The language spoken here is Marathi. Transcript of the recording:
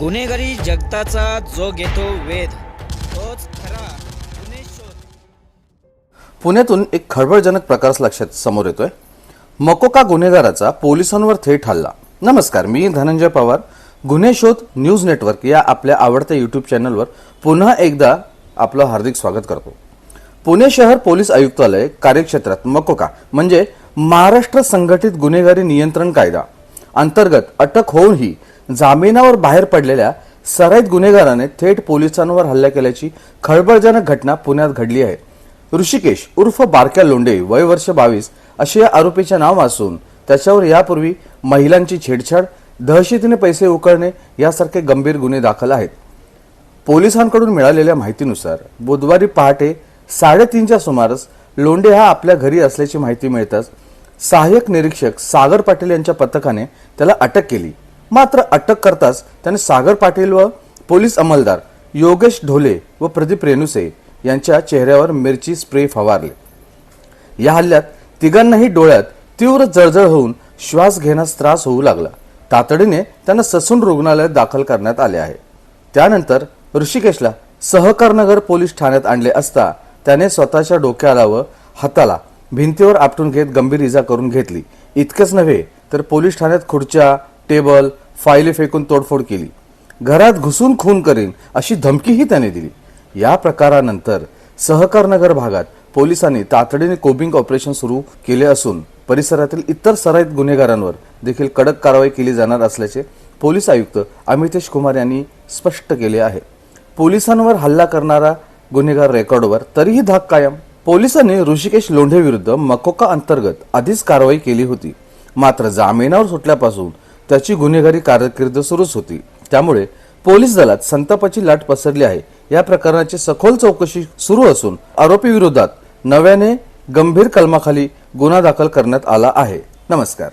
गुन्हेगारी जगताचा जो घेतो वेध तोच खरा गुन्हे शोध. पुण्यातून एक खळबळजनक प्रकार लक्षात समोर येतोय. मकोका गुन्हेगाराचा पोलिसांवर थेट हल्ला. नमस्कार मी धनंजय पवार. गुन्हे शोध न्यूज नेटवर्क या आपल्या आवडत्या युट्यूब चॅनलवर पुन्हा एकदा आपलं हार्दिक स्वागत करतो. पुणे शहर पोलीस आयुक्तालय कार्यक्षेत्रात मकोका म्हणजे महाराष्ट्र संघटित गुन्हेगारी नियंत्रण कायदा. अंतर्गत अटक होऊनही जामिनावर बाहेर पडलेल्या सराईत गुन्हेगाराने थेट पोलिसांवर हल्ला केल्याची खळबळजनक घटना पुण्यात घडली आहे. ऋषिकेश उर्फ बारक्या लोंडे वय वर्ष बावीस असे या आरोपीचे नाव असून त्याच्यावर यापूर्वी महिलांची छेडछाड दहशतीने पैसे उकळणे यासारखे गंभीर गुन्हे दाखल आहेत. पोलिसांकडून मिळालेल्या माहितीनुसार बुधवारी पहाटे साडेतीनच्या सुमारास लोंढे हा आपल्या घरी असल्याची माहिती मिळताच सहाय्यक निरीक्षक सागर पाटील यांच्या पथकाने त्याला अटक केली. मात्र अटक करताच त्याने सागर पाटील व पोलीस अंमलदार योगेश ढोले व प्रदीप रेणुसे यांच्या चेहऱ्यावर मिरची स्प्रे फवारले. या हल्ल्यात तिघांनाही डोळ्यात तीव्र जळजळ होऊन श्वास घेण्यास त्रास होऊ लागला. तातडीने त्यांना ससून रुग्णालयात दाखल करण्यात आले आहे. त्यानंतर ऋषिकेशला सहकारनगर पोलीस ठाण्यात आणले असता त्याने स्वतःच्या डोक्याला व हाताला भिंतीवर आपटून घेत गंभीर इजा करून घेतली. इतकंच नव्हे तर पोलीस ठाण्यात खुर्च्या टेबल फायली फेकून तोडफोड केली. घरात घुसून खून करेन अशी धमकीही त्याने दिली. या प्रकारानंतर सहकारनगर भागात पोलिसांनी तातडीने कोबिंग ऑपरेशन सुरू केले असून परिसरातील इतर सराईत गुन्हेगारांवर देखील कडक कारवाई केली जाणार असल्याचे पोलीस आयुक्त अमितेश कुमार यांनी स्पष्ट केले आहे. पोलिसांवर हल्ला करणारा गुन्हेगार रेकॉर्डवर तरीही धाक कायम. पोलिसांनी ऋषिकेश लोंढे विरुद्ध मकोका अंतर्गत आधीच कारवाई केली होती. मात्र जामिनावर सुटल्यापासून त्याची गुन्हेगारी कारकीर्द सुरूच होती. त्यामुळे पोलीस दलात संतापाची लाट पसरली आहे. या प्रकरणाची सखोल चौकशी सुरू असून आरोपी विरोधात नव्याने गंभीर कलमाखाली गुन्हा दाखल करण्यात आला आहे. नमस्कार.